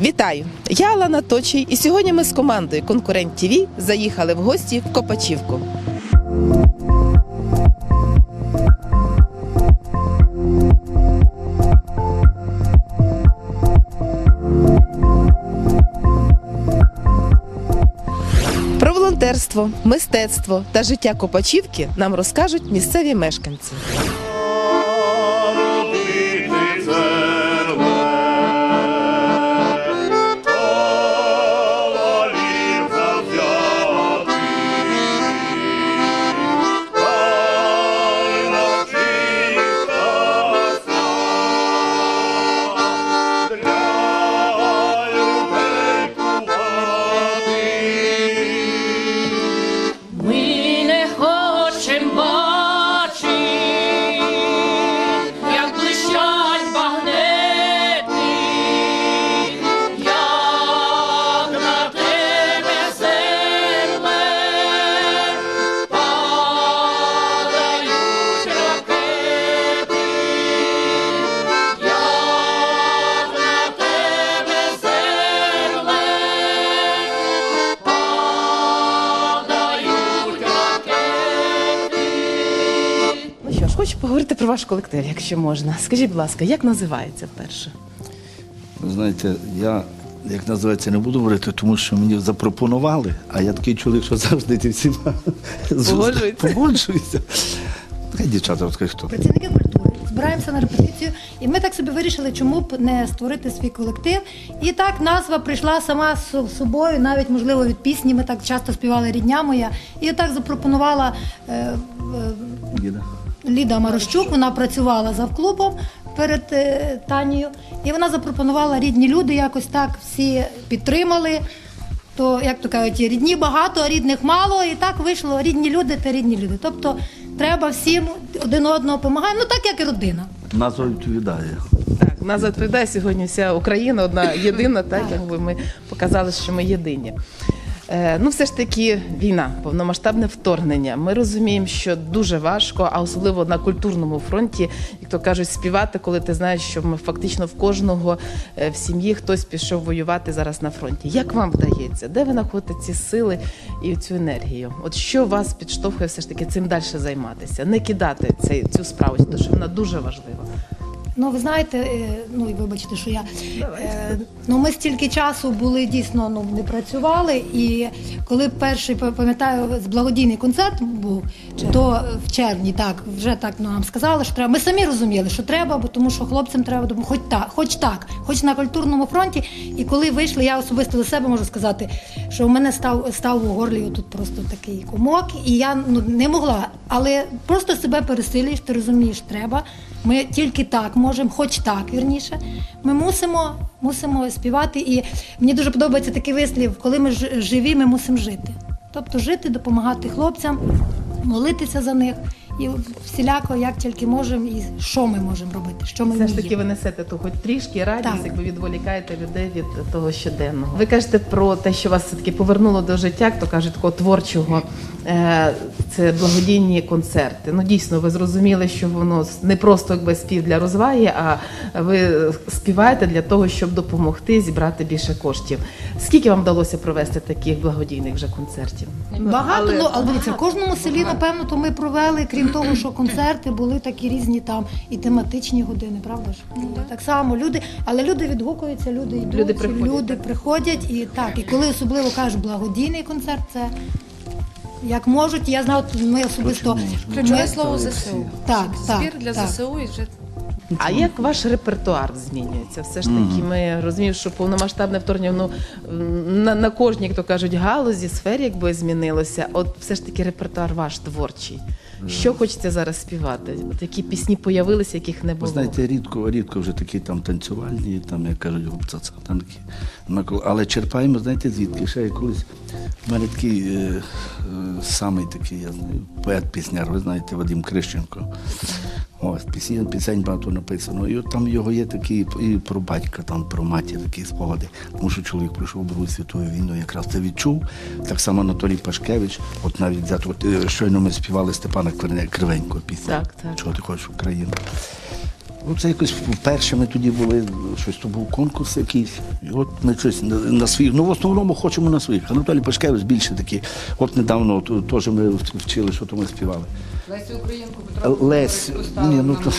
Вітаю! Я Алана Точий, і сьогодні ми з командою Конкурент ТВ заїхали в гості в Копачівку. Про волонтерство, мистецтво та життя Копачівки нам розкажуть місцеві мешканці. Про ваш колектив, якщо можна. Скажіть, будь ласка, як називається вперше? Ви знаєте, я як називається, не буду говорити, тому що мені запропонували, а я такий чоловік, що завжди ті всі Погоджується. погоджуюся. Хай дівчата розкажуть, хто. працівники культури. Збираємося на репетицію, і ми так собі вирішили, чому б не створити свій колектив. І так назва прийшла сама з собою, навіть можливо від пісні. Ми так часто співали рідня моя. І так запропонувала е, Ліда? Ліда Марощук. Вона працювала завклубом перед е, Танією, і вона запропонувала рідні люди. Якось так всі підтримали. То як то кажуть, рідні багато, а рідних мало, і так вийшло рідні люди та рідні люди. Тобто треба всім один одного допомагати, ну так як і родина. Назва відповідає. Так, нас відповідає сьогодні вся Україна, одна єдина, так якби ми показали, що ми єдині. Е, ну, все ж таки, війна, повномасштабне вторгнення. Ми розуміємо, що дуже важко, а особливо на культурному фронті, як то кажуть, співати, коли ти знаєш, що ми фактично в кожного е, в сім'ї хтось пішов воювати зараз на фронті. Як вам вдається? Де ви знаходите ці сили і цю енергію? От що вас підштовхує все ж таки цим далі займатися? Не кидати цей, цю справу, тому що вона дуже важлива. Ну, ви знаєте, е, ну і вибачте, що я е, ну ми стільки часу були дійсно ну не працювали. І коли перший пам'ятаю, з благодійний концерт був, то в червні так вже так ну, нам сказали, що треба. Ми самі розуміли, що треба, бо тому що хлопцям треба допомогти. Хоч так, хоч так, хоч на культурному фронті. І коли вийшли, я особисто до себе можу сказати, що у мене став став у горлі тут просто такий комок, і я ну не могла, але просто себе пересилюєш, ти розумієш, треба. Ми тільки так можемо, хоч так вірніше. Ми мусимо, мусимо співати. І мені дуже подобається такий вислів, коли ми живі, ми мусимо жити. Тобто жити, допомагати хлопцям, молитися за них і всіляко, як тільки можемо, і що ми можемо робити, що ми Все ж таки ви несете ту хоч трішки радість, Так. якби відволікаєте людей від того щоденного. Ви кажете про те, що вас все таки повернуло до життя, як то кажуть, такого творчого. Е, Це благодійні концерти. Ну дійсно, ви зрозуміли, що воно не просто якби спів для розваги, а ви співаєте для того, щоб допомогти зібрати більше коштів. Скільки вам вдалося провести таких благодійних вже концертів? Багато, ну але дивіться, в кожному селі, напевно, то ми провели, крім того, що концерти були такі різні там і тематичні години, правда ж? Так само люди, але люди відгукуються, люди йдуть, Люди приходять, люди приходять і так. І коли особливо кажуть благодійний концерт, це як можуть. Я знаю, ми особисто Ключове слово ЗСУ. Так, так, Збір для так. ЗСУ і вже А як ваш репертуар змінюється? Все ж таки, ми розуміємо, що повномасштабне вторгнення ну, на, на кожній, як то кажуть, галузі, сфері, якби змінилося. От все ж таки репертуар ваш творчий. Що хочеться зараз співати? От які пісні появилися, яких не Ви знаєте, рідко, рідко вже такі там танцювальні, там, як кажуть, гопцаца, там такі. Але черпаємо, знаєте, звідки? Ще я колись в мене такий е, е, самий такий, я знаю, поет-пісняр, ви знаєте, Вадим Крищенко. Ось, пісень, пісень багато написано. І от там його є такі і про батька, там про матір такі спогади. Тому що чоловік пройшов Другу світову війну, якраз це відчув. Так само Анатолій Пашкевич, от навіть взяти, от, е, щойно ми співали Степана Кривенького пісню. Так, так. Чого ти хочеш Україну? Ну, це якось вперше ми тоді були, щось то був конкурс якийсь. І от ми щось на, на своїх. Ну, в основному хочемо на своїх. Анатолій Пашкевич більше такі. От недавно теж ми вчили, що то ми співали. Лесю Українку, Петро Лесь, ні, ну, то,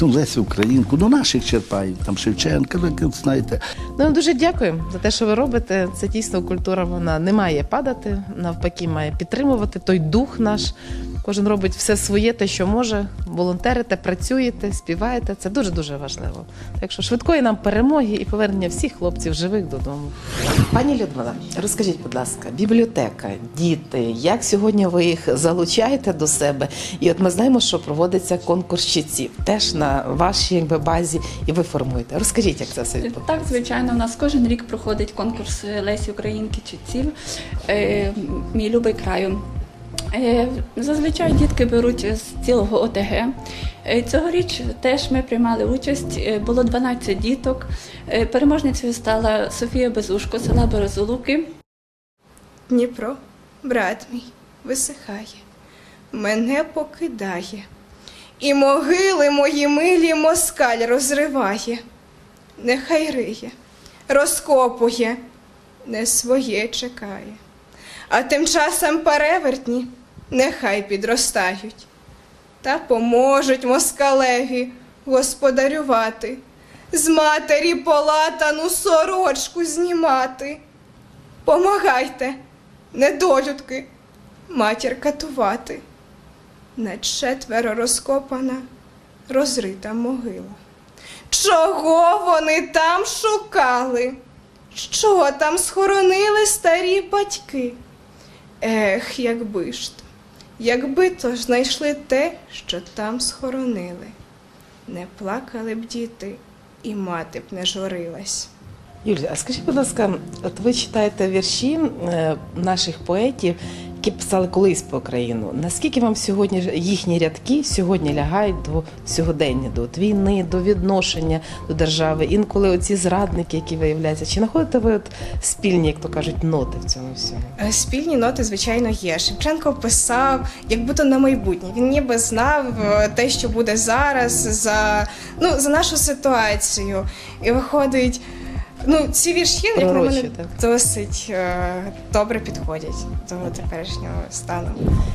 ну Лесі Українку, ну наших черпаємо, там Шевченка, як знаєте. Ну, ми дуже дякуємо за те, що ви робите. Це дійсно культура, вона не має падати, навпаки, має підтримувати той дух наш. Кожен робить все своє, те, що може. Волонтерите, працюєте, співаєте. Це дуже дуже важливо. Так що швидкої нам перемоги і повернення всіх хлопців живих додому. Пані Людмила, розкажіть, будь ласка, бібліотека, діти, як сьогодні ви їх залучаєте до себе? І от ми знаємо, що проводиться конкурс читців теж на вашій якби базі, і ви формуєте. Розкажіть, як це все відбувається? Так, звичайно, у нас кожен рік проходить конкурс Лесі Українки читців е, Мій любий краю. Е, Зазвичай дітки беруть з цілого ОТГ. Е, Цьогоріч теж ми приймали участь. Е, Було 12 діток. Переможницею стала Софія Безушко, села Березолуки. Дніпро, брат мій, висихає, мене покидає, і могили мої милі москаль розриває, нехай риє, розкопує, не своє чекає. А тим часом перевертні нехай підростають, та поможуть москалеві господарювати, з матері полатану сорочку знімати. Помагайте, недолюдки, матір катувати. На четверо розкопана, розрита могила. Чого вони там шукали? Що там схоронили старі батьки? Ех, якби ж то, якби то знайшли те, що там схоронили. Не плакали б діти, і мати б не журилась. Юлія, а скажіть, будь ласка, от ви читаєте вірші е, наших поетів, які писали колись про Україну. Наскільки вам сьогодні їхні рядки сьогодні лягають до сьогодення, до війни, до відношення до держави? Інколи оці зрадники, які виявляються, чи знаходите ви от спільні, як то кажуть, ноти в цьому всьому? Е, Спільні ноти, звичайно, є. Шевченко писав, як будто на майбутнє. Він ніби знав е, те, що буде зараз, за, ну, за нашу ситуацію. І виходить, ну, ці вірші, як на Пророчі, мене, так. досить е, добре підходять до теперішнього стану.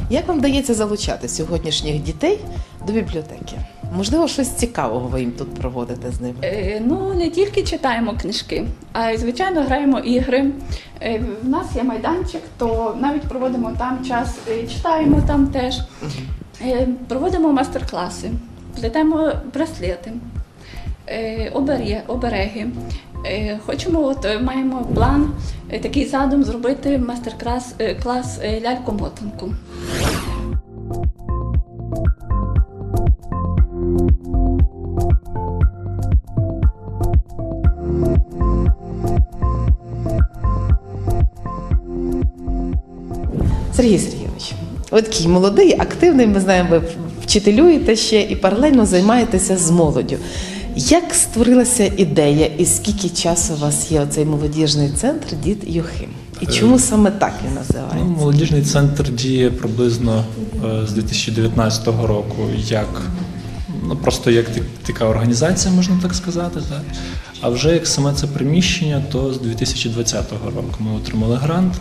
Як вам вдається залучати сьогоднішніх дітей до бібліотеки? Можливо, щось цікавого ви їм тут проводите з ними? Е, Ну, не тільки читаємо книжки, а й звичайно граємо ігри. Е, В нас є майданчик, то навіть проводимо там час, е, читаємо там теж. Е, Проводимо майстер-класи, плетемо браслети, е, обере- обереги. Е, Хочемо, от е, маємо план, е, такий задум зробити майстер-клас клас ляльку-мотанку. Сергій Сергійович, ви такий молодий, активний. Ми знаємо, ви вчителюєте ще і паралельно займаєтеся з молоддю. Як створилася ідея і скільки часу у вас є оцей молодіжний центр Дід Юхим? І чому саме так він Ну, молодіжний центр діє приблизно е, з 2019 року, як ну просто як така організація, можна так сказати. Так? А вже як саме це приміщення, то з 2020 року ми отримали грант е,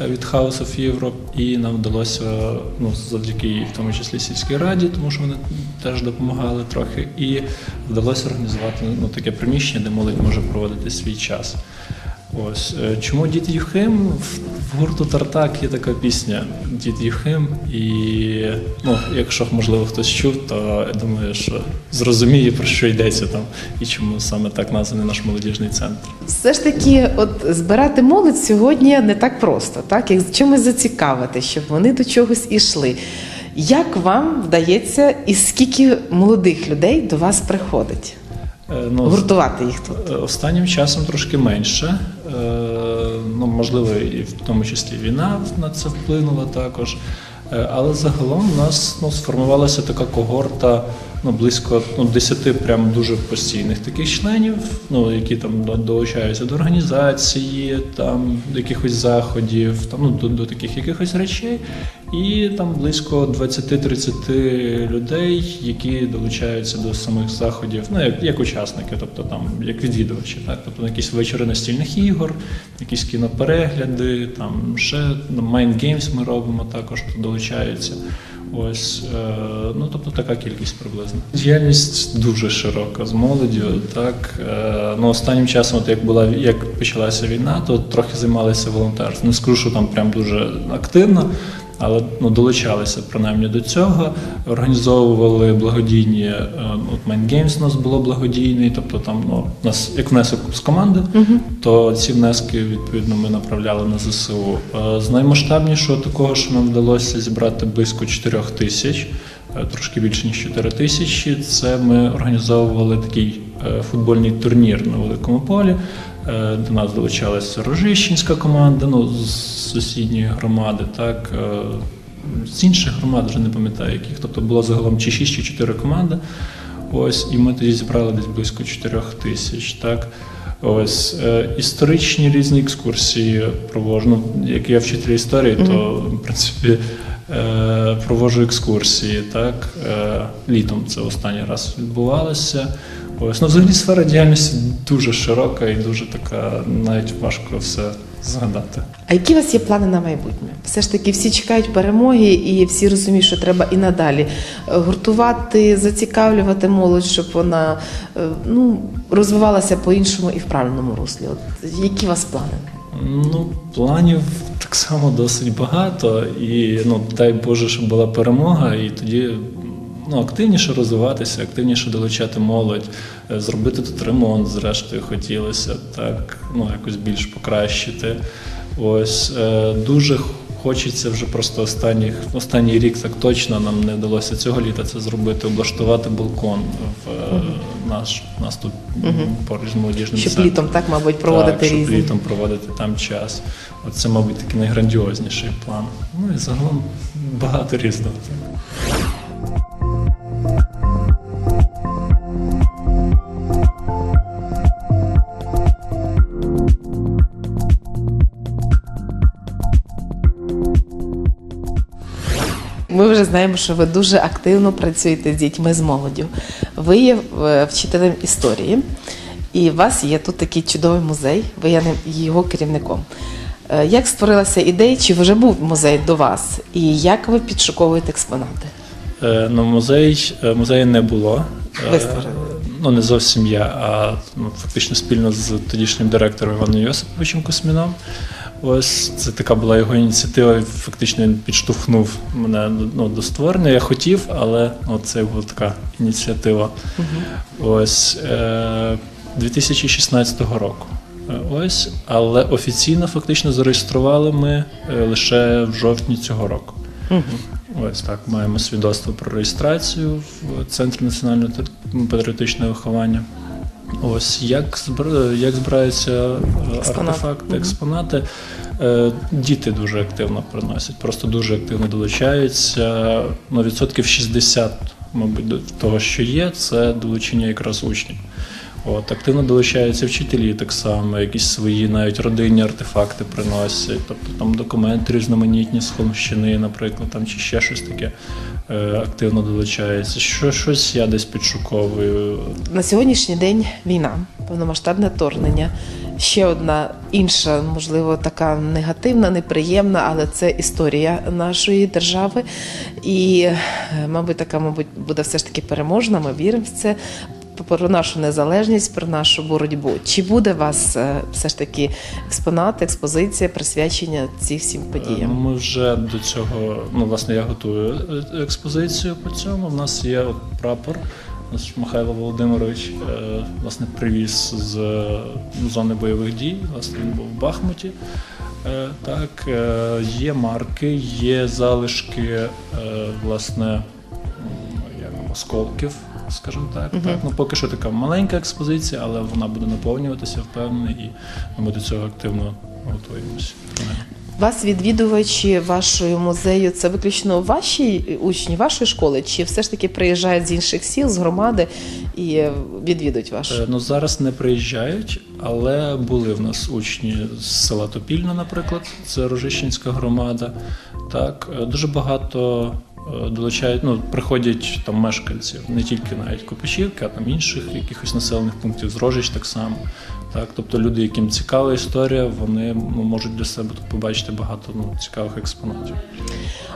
від House of Europe, і нам вдалося ну, завдяки в тому числі сільській раді, тому що вони теж допомагали трохи, і вдалося організувати ну, таке приміщення, де молодь може проводити свій час. Ось е, чому дід Євхим? В, гурту Тартак є така пісня Дід Євхим, і ну, якщо можливо хтось чув, то я думаю, що зрозуміє про що йдеться там і чому саме так названий наш молодіжний центр. Все ж таки, от збирати молодь сьогодні не так просто, так як чимось зацікавити, щоб вони до чогось ішли. Як вам вдається, і скільки молодих людей до вас приходить? Е, ну, Гуртувати їх тут? Е, Останнім часом трошки менше. Е, Ну, можливо, і в тому числі війна на це вплинула також. Е, Але загалом у нас ну, сформувалася така когорта ну, близько ну, 10 прям дуже постійних таких членів, ну, які там до- долучаються до організації, там, до якихось заходів, там, ну, до, до таких якихось речей. І там близько 20-30 людей, які долучаються до самих заходів, ну як, як учасники, тобто там як відвідувачі, так тобто на якісь вечори настільних ігор, якісь кіноперегляди, там ще Mind Games ми робимо також долучаються. Ось е, ну тобто така кількість приблизно. Діяльність дуже широка з молоддю. Так е, ну останнім часом, от як була як почалася війна, то трохи займалися волонтерством. Не скажу, що там прям дуже активно, але ну долучалися принаймні до цього. Організовували благодійні е, от Mind Games у нас було благодійний, тобто там ну нас як внесок з команди, то ці внески відповідно ми направляли на ЗСУ. Е, З наймасштабнішого такого, що нам вдалося зібрати близько 4 тисяч, е, трошки більше ніж 4 тисячі. Це ми організовували такий футбольний турнір на великому полі. Е, До нас долучалася Рожищенська команда, ну з сусідньої громади, так е, з інших громад вже не пам'ятаю яких. Тобто було загалом чи 6, чи 4 команди. Ось, і ми тоді зібрали десь близько 4 тисяч. Так. Ось е, історичні різні екскурсії проводжу. Ну, як я вчитель історії, то в принципі проводжу екскурсії. Так. Літом це останній раз відбувалося. Ось, ну, взагалі сфера діяльності дуже широка і дуже така, навіть важко все згадати. А які у вас є плани на майбутнє? Все ж таки всі чекають перемоги, і всі розуміють, що треба і надалі е, гуртувати, зацікавлювати молодь, щоб вона е, ну, розвивалася по-іншому і в правильному руслі. От які у вас плани? Ну, планів так само досить багато, і ну, дай Боже, щоб була перемога, і тоді ну, активніше розвиватися, активніше долучати молодь, е, зробити тут ремонт, зрештою, хотілося так, ну, якось більш покращити. Ось е, дуже хочеться вже просто останніх, останній рік так точно нам не вдалося цього літа це зробити, облаштувати балкон в е, наш, нас тут поруч з молодіжним Щоб центром. літом так, мабуть, проводити так, щоб різні. літом проводити там час. Оце, мабуть, такий найграндіозніший план. Ну і загалом багато різного. Знаємо, що ви дуже активно працюєте з дітьми з молоддю. Ви є е, вчителем історії, і у вас є тут такий чудовий музей, ви є його керівником. Е, Як створилася ідея, чи вже був музей до вас, і як ви підшуковуєте експонати? Е, ну, музей, музею не було. Ви створили? Ну, не зовсім я, а ну, фактично спільно з тодішнім директором Іваном Йосиповичем Косміном. Ось це така була його ініціатива. Фактично він підштовхнув мене ну, до створення. Я хотів, але ну, це була така ініціатива. Ось е, 2016 року. Е, Ось, але офіційно фактично зареєстрували ми е, лише в жовтні цього року. Ось так, маємо свідоцтво про реєстрацію в Центрі національного патріотичного виховання. Ось як, як збираються е, Експонати. артефакти, експонати. Е, Діти дуже активно приносять, просто дуже активно долучаються. Ну, відсотків 60, мабуть, до того, що є, це долучення якраз учнів. От, активно долучаються вчителі так само, якісь свої навіть родинні артефакти приносять, тобто там документи різноманітні з Холмщини, наприклад, там чи ще щось таке активно долучається. Що щось я десь підшуковую. На сьогоднішній день війна, повномасштабне вторгнення. Ще одна інша, можливо, така негативна, неприємна, але це історія нашої держави. І, е, мабуть, така, мабуть, буде все ж таки переможна. Ми віримо в це. Про нашу незалежність, про нашу боротьбу. Чи буде у вас е, все ж таки експонат, експозиція, присвячення цим всім Ну, подіям? Ми вже до цього, ну власне, я готую е, експозицію по цьому. У нас є от прапор. Михайло Володимирович е, власне привіз з е, зони бойових дій. Власне, він був в Бахмуті. Е, Так, е, є марки, є залишки, е, власне, осколків, скажімо так. так. Ну, поки що така маленька експозиція, але вона буде наповнюватися, впевнений, і ми до цього активно готуємося. Вас відвідувачі вашого музею це виключно ваші учні, вашої школи, чи все ж таки приїжджають з інших сіл, з громади і відвідують ваш? Е, Ну зараз не приїжджають, але були в нас учні з села Топільна, наприклад, це Рожищенська громада. Так, е, дуже багато долучають, ну, приходять там мешканців, не тільки навіть Копичівки, а там інших якихось населених пунктів, з Рожич так само. Так, тобто люди, яким цікава історія, вони ну, можуть для себе тут побачити багато ну, цікавих експонатів.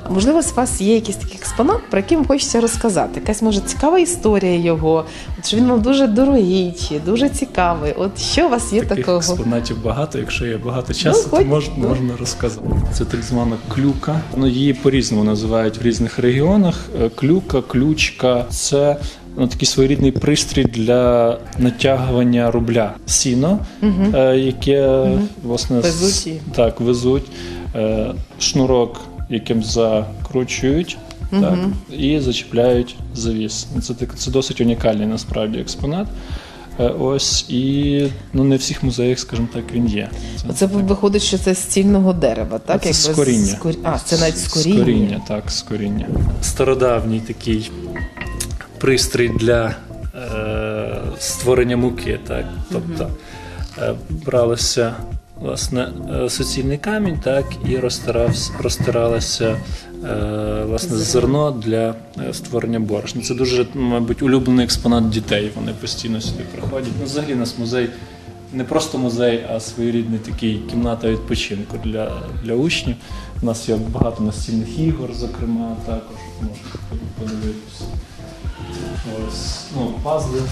А можливо, у вас є якийсь такий експонат, про який вам хочеться розказати? Якась може цікава історія його, от що він вам дуже дорогий, чи дуже цікавий. От що у вас є Таких такого? експонатів багато. Якщо є багато часу, хоч- то мож, можна розказати. Це так звана клюка. Ну її по-різному називають в різних регіонах. Е, Клюка, ключка це ну, такий своєрідний пристрій для натягування рубля. Сіно, е, яке власне з- Везуть так везуть. Е, шнурок, яким закручують. Так, і зачіпляють завіс. Це так це досить унікальний насправді експонат. Е, Ось і ну не в всіх музеях, скажімо так, він є. Оце виходить, що це з цільного дерева, так? це з коріння. з корі- А, це навіть з коріння, так, з коріння. Стародавній такий пристрій для е, створення муки, так. Тобто е, бралося власне е, суцільний камінь, так, і розтирався, розтиралося е, власне зерно для е, створення борошна. Це дуже, мабуть, улюблений експонат дітей. Вони постійно сюди приходять. Ну, взагалі, у нас музей. Не просто музей, а своєрідний такий кімната відпочинку для, для учнів. У нас є багато настільних ігор, зокрема, також можна подивитися. Ось, ну, пазли,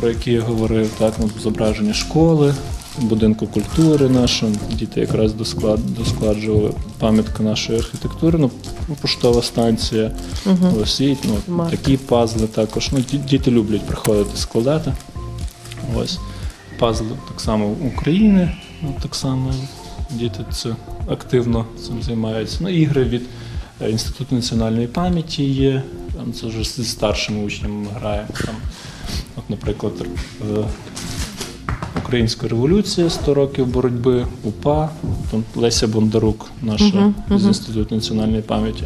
про які я говорив, так, ну, зображення школи, будинку культури нашого. Діти якраз досклад, доскладжували пам'ятку нашої архітектури, ну, поштова станція, ось, і, ну, Марк. такі пазли також. Ну, діти люблять приходити складати. Ось. Пазли так само України, ну, так само діти це активно цим займаються. Ну, ігри від е, Інституту національної пам'яті є. Там Це вже зі старшими учнями ми граємо. Там, от, наприклад, е, Українська революція 100 років боротьби, УПА, там Леся Бондарук, наша з Інституту національної пам'яті.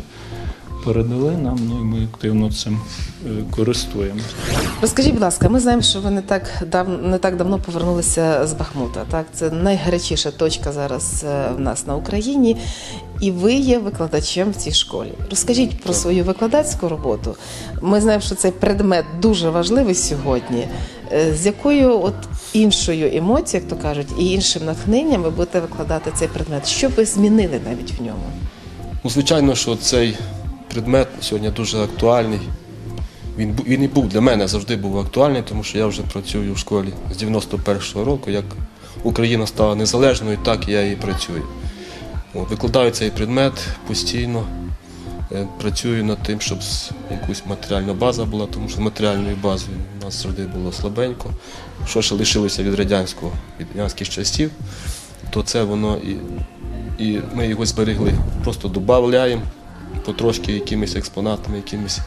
Передали нам, ну і ми активно цим е, користуємося. Розкажіть, будь ласка, ми знаємо, що ви не так дав не так давно повернулися з Бахмута. Так, це найгарячіша точка зараз е, в нас на Україні, і ви є викладачем в цій школі. Розкажіть про свою викладацьку роботу. Ми знаємо, що цей предмет дуже важливий сьогодні. Е, З якою от іншою емоцією, як то кажуть, і іншим натхненням ви будете викладати цей предмет? Що ви змінили навіть в ньому? Ну, звичайно, що цей предмет сьогодні дуже актуальний. Він, він і був для мене завжди був актуальний, тому що я вже працюю в школі з 91-го року. Як Україна стала незалежною, так я і працюю. От, викладаю цей предмет постійно. Е, Працюю над тим, щоб якусь матеріальна база була, тому що матеріальною базою у нас завжди було слабенько. Що ще лишилося від радянського, від радянських часів, то це воно і і ми його зберегли. Просто додаємо потрошки якимись експонатами, якимись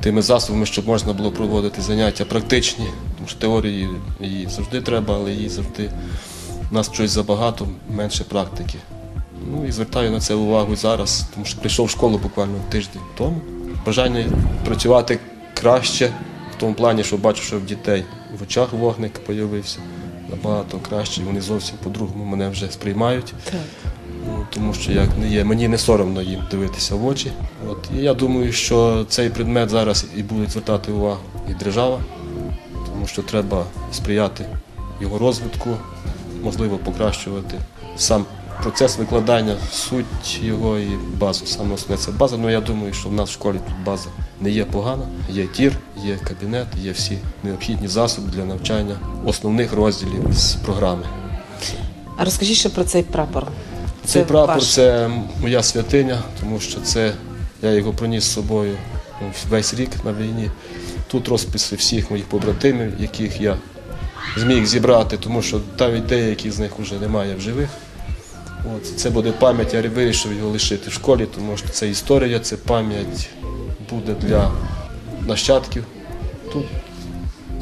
тими засобами, щоб можна було проводити заняття практичні, тому що теорії її завжди треба, але її завжди у нас щось забагато, менше практики. Ну і звертаю на це увагу зараз, тому що прийшов в школу буквально тиждень тому. Бажання працювати краще в тому плані, що бачу, що в дітей в очах вогник з'явився набагато краще, вони зовсім по-другому мене вже сприймають. Так. Ну, тому що як не є, мені не соромно їм дивитися в очі. От і я думаю, що цей предмет зараз і буде звертати увагу і держава, тому що треба сприяти його розвитку, можливо, покращувати сам процес викладання, суть його і базу. Саме основне це база. Ну я думаю, що в нас в школі тут база не є погана. Є тір, є кабінет, є всі необхідні засоби для навчання основних розділів з програми. А розкажіть ще про цей прапор. Цей прапор ваш. це моя святиня, тому що це я його проніс з собою весь рік на війні. Тут розписи всіх моїх побратимів, яких я зміг зібрати, тому що навіть деякі з них вже немає в живих. От, це буде пам'ять, я вирішив його лишити в школі, тому що це історія, це пам'ять буде для нащадків. Тут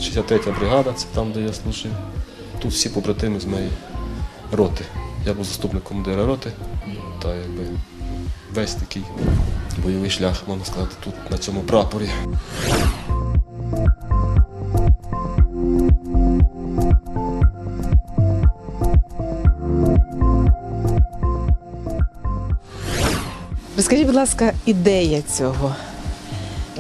63-я бригада, це там, де я служив. Тут всі побратими з моєї роти. Я був заступником командира роти, та якби весь такий бойовий шлях, можна сказати, тут на цьому прапорі. Розкажіть, будь ласка, ідея цього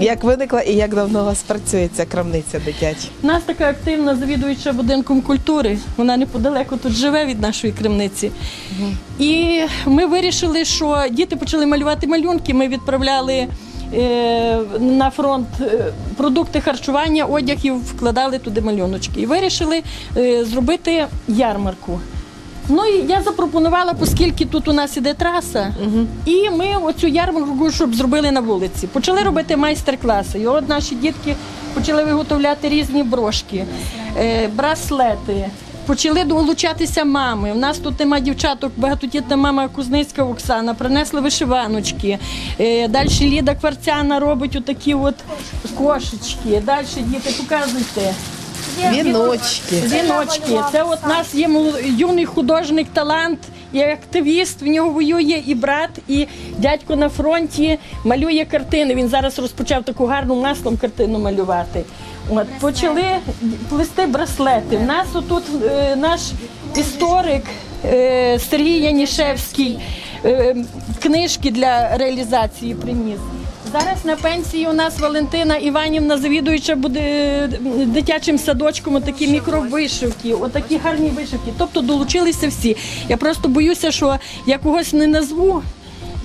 як виникла і як давно у вас працює ця крамниця дитяча? У нас така активна завідуюча будинком культури. Вона неподалеку тут живе від нашої крамниці. І ми вирішили, що діти почали малювати малюнки. Ми відправляли е, на фронт е, продукти харчування, одяг і вкладали туди малюночки. І вирішили е, зробити ярмарку. Ну і я запропонувала, оскільки тут у нас іде траса, і ми оцю ярмарку, щоб зробили на вулиці. Почали робити майстер-класи. І от наші дітки почали виготовляти різні брошки, е, браслети. Почали долучатися мами. У нас тут нема дівчаток, багатодітна мама Кузницька Оксана, принесли вишиваночки. Е, Далі Ліда Кварцяна робить отакі от кошечки. Далі діти, показуйте. Віночки. Жіночки, це от нас є юний художник, талант і активіст. В нього воює і брат, і дядько на фронті малює картини. Він зараз розпочав таку гарну маслом картину малювати. От почали плести браслети. У нас отут е, наш історик е, Сергій Янішевський е, книжки для реалізації приніс. Зараз на пенсії у нас Валентина Іванівна, завідуюча буде дитячим садочком, такі мікровишивки, отакі гарні вишивки. Тобто долучилися всі. Я просто боюся, що я когось не назву,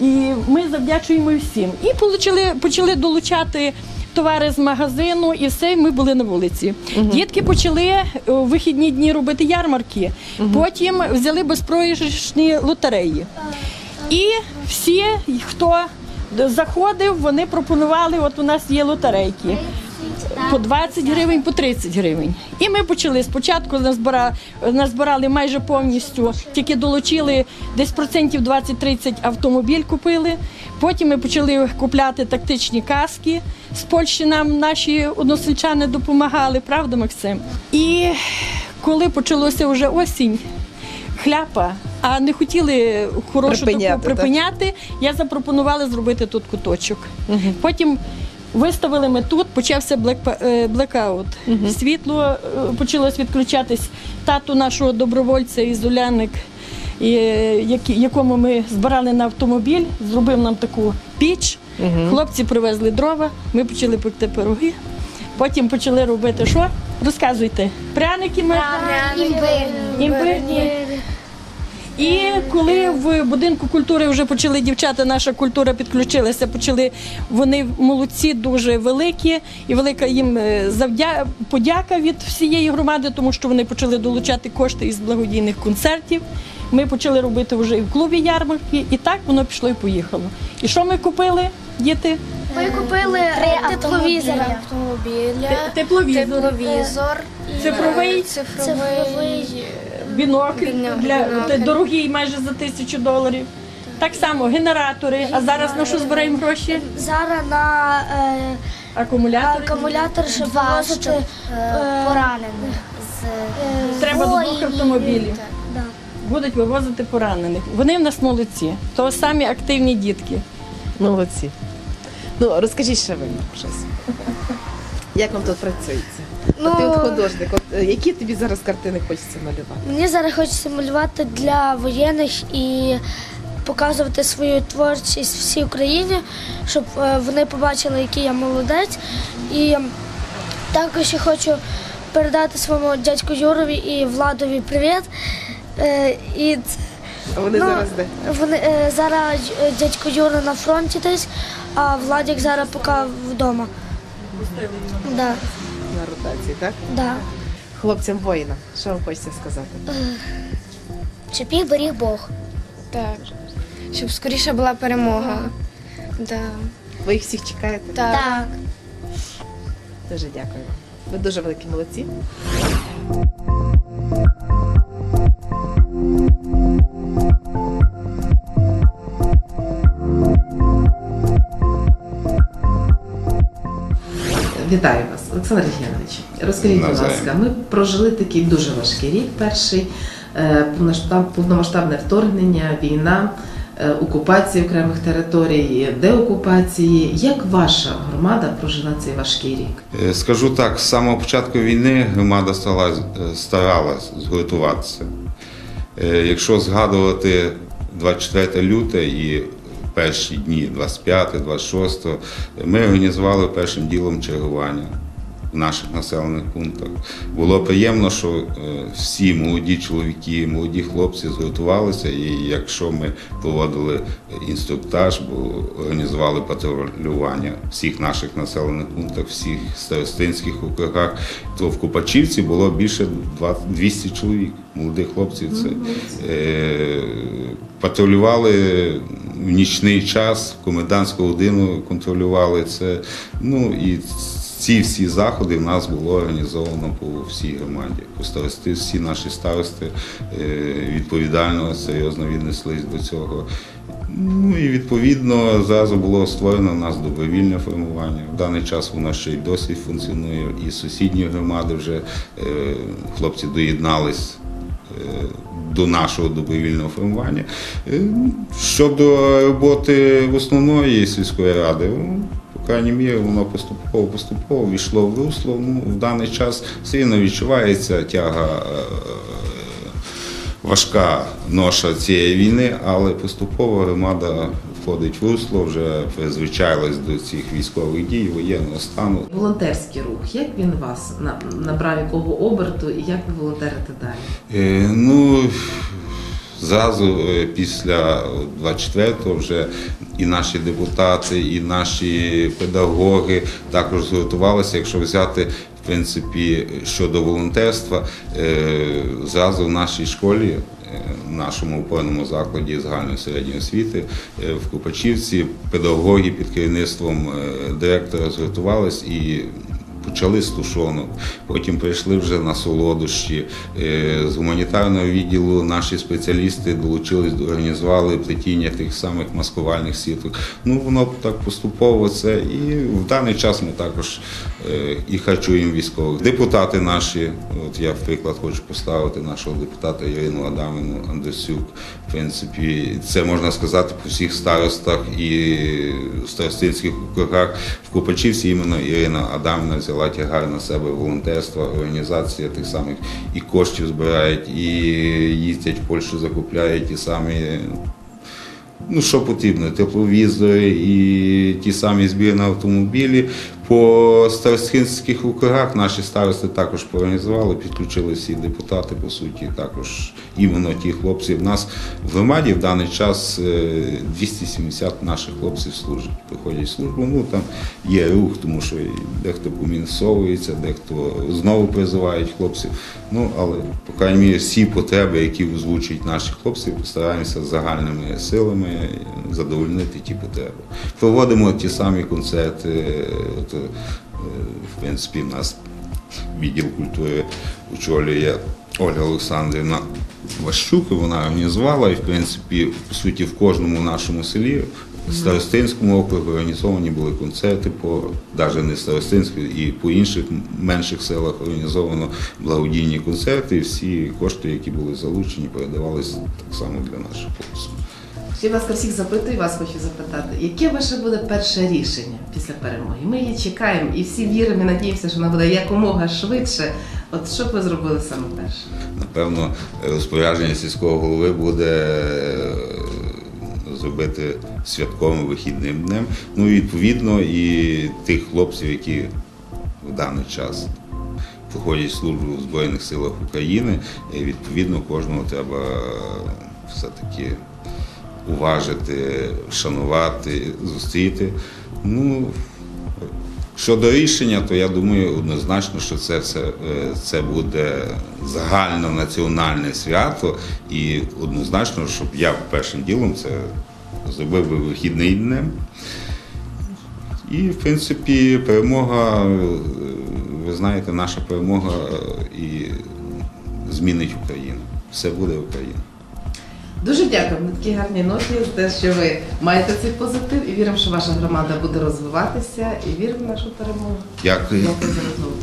і ми завдячуємо всім. І почали, почали долучати. Товари з магазину і все, і ми були на вулиці. Дітки почали е, у вихідні дні робити ярмарки. Потім взяли безпроіграшні лотереї. І всі, хто заходив, вони пропонували, от у нас є лотерейки. По 20 гривень, по 30 гривень. І ми почали спочатку назбира, назбирали майже повністю, тільки долучили десь процентів 20-30 автомобіль купили. Потім ми почали купляти тактичні каски. З Польщі нам наші односельчани допомагали, правда, Максим? І коли почалося вже осінь, хляпа, а не хотіли хорошу Припиняти, таку так? я запропонувала зробити тут куточок. Потім виставили ми тут, почався е, блекаут. Світло е, почалось відключатись. Тату нашого добровольця із і, е, якому ми збирали на автомобіль, зробив нам таку піч. Хлопці привезли дрова, ми почали пекти пироги. Потім почали робити що? Розказуйте. Пряники ми імбирні. І коли в будинку культури вже почали дівчата, наша культура підключилася, почали вони молодці дуже великі, і велика їм е, завдя... подяка від всієї громади, тому що вони почали долучати кошти із благодійних концертів. Ми почали робити вже і в клубі ярмарки, і так воно пішло і поїхало. І що ми купили, діти? Ми купили тепловізор. Автомобіля, Те- Тепловізор, тепловізор, Цифровий? е, цифровий бінокль Бінокль. для дорогий майже за тисячу доларів. Так само генератори. А зараз на що збираємо гроші? Зараз на е, Акумулятори. акумулятор, щоб вивозити поранених. Треба до двох автомобілів. Будуть вивозити поранених. Вони в нас молодці. То самі активні дітки. Молодці. Ну, розкажіть ще ви щось. Як вам тут працюється? От ти от художник, от, е, які тобі зараз картини хочеться малювати? Мені зараз хочеться малювати для воєнних і показувати свою творчість всій Україні, щоб е, вони побачили, який я молодець. І також я хочу передати своєму дядьку Юрові і Владові привіт. Е, І А вони Ну, зараз де? Вони зараз дядько Юра на фронті десь, а Владик зараз поки вдома. Да, На ротації, так? да. Хлопцям воїнам, що вам хочеться сказати? Щоб їх беріг Бог. Так. Щоб скоріше була перемога. Да. Ви їх всіх чекаєте? Так. Дуже дякую вам. Ви дуже великі молодці. Вітаю вас, Олександр Євгенович. Розкажіть, будь ласка, ми прожили такий дуже важкий рік. Перший е, повномасштабне вторгнення, війна, е, окупація окремих територій, деокупації. Як ваша громада прожила цей важкий рік? Е, Скажу так, з самого початку війни громада стала, старалась згуртуватися. Якщо згадувати 24 люте і перші дні, 25, 26, ми організували першим ділом чергування в наших населених пунктах. Було приємно, що е, всі молоді чоловіки, молоді хлопці згуртувалися, і якщо ми проводили інструктаж, бо організували патрулювання всіх наших населених пунктах, всіх старостинських округах, то в Купачівці було більше 20 200 чоловік, молодих хлопців. Це е, патрулювали в нічний час, комендантську годину контролювали це. Ну і ці всі заходи в нас було організовано по всій громаді. По старости, всі наші старости е, відповідально, серйозно віднеслись до цього. Ну і відповідно зразу було створено в нас добровільне формування. В даний час воно ще й досі функціонує. І сусідні громади вже е, хлопці доєднались до нашого добровільного формування. Е, Щодо роботи в основної сільської ради, ну, по крайній мірі, воно поступово поступово війшло в русло. Ну, в даний час рівно відчувається тяга. Важка ноша цієї війни, але поступово громада входить в русло, вже призвичайлась до цих військових дій, воєнного стану. Волонтерський рух, як він вас на- набрав якого оберту і як ви волонтерите далі? Е, Ну, зразу е, після 24-го вже і наші депутати, і наші педагоги також зготувалися. Якщо взяти принципі щодо волонтерства, е, зразу в нашій школі. е, В нашому опорному закладі загальної середньої освіти е, в Купачівці педагоги під керівництвом директора зготувались і почали з тушонок, потім прийшли вже на солодощі. З гуманітарного відділу наші спеціалісти долучились, організували плетіння тих самих маскувальних сіток. Ну воно так поступово це. І в даний час ми також і харчуємо військових. Депутати наші, от я в приклад хочу поставити нашого депутата Ірину Адамівну Андресюк. В принципі, це можна сказати по всіх старостах і старостинських округах. В Купачівці іменно Ірина Адамівна взяла тягар на себе волонтерства, організація тих самих і коштів збирають, і їздять в Польщу, закупляють ті самі. Ну, що потрібно, тепловізори і ті самі збірні автомобілі. По старостинських округах наші старости також поорганізували, підключили всі депутати, по суті, також іменно ті хлопці. В нас в громаді в даний час е, 270 наших хлопців служать, проходять службу. Ну там є рух, тому що дехто помінсовується, дехто знову призивають хлопців. Ну але по крайній мірі всі потреби, які озвучують наші хлопці, постараємося загальними силами задовольнити ті потреби. Проводимо ті самі концерти. От, е, в принципі, в нас відділ культури очолює Ольга Олександрівна Ващук. Вона організувала і, в принципі, по суті, в кожному нашому селі. В Старостинському округу організовані були концерти по навіть не Старостинську, і по інших менших селах організовано благодійні концерти. І всі кошти, які були залучені, передавалися так само для наших хлопців. Ще будь ласка, всіх запитую, вас хочу запитати, яке ваше буде перше рішення після перемоги? Ми її чекаємо і всі віримо і надіємося, що вона буде якомога швидше. От що б ви зробили саме перше? Напевно, розпорядження сільського голови буде е, зробити святковим вихідним днем. Ну і відповідно і тих хлопців, які в даний час проходять службу в Збройних силах України, і відповідно кожного треба все-таки уважити, шанувати, зустріти. Ну, Щодо рішення, то я думаю однозначно, що це, це, е, це буде загальнонаціональне свято, і однозначно, щоб я першим ділом це зробив би вихідний днем. І, в принципі, перемога, е, ви знаєте, наша перемога е, і змінить Україну. Все буде Україна. Дуже дякую на такі гарні ноті за те, що ви маєте цей позитив і віримо, що ваша громада буде розвиватися і віримо в нашу перемогу. Дякую. Дякую за розмову.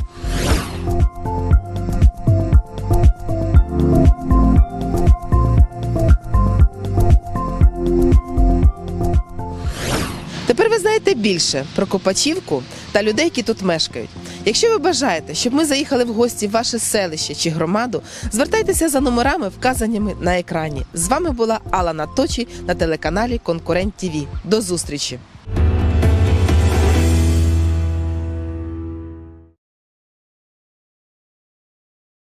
Більше про Копачівку та людей, які тут мешкають. Якщо ви бажаєте, щоб ми заїхали в гості в ваше селище чи громаду, звертайтеся за номерами, вказаними на екрані. З вами була Алла Наточі на телеканалі Конкурент ТІВІ. До зустрічі!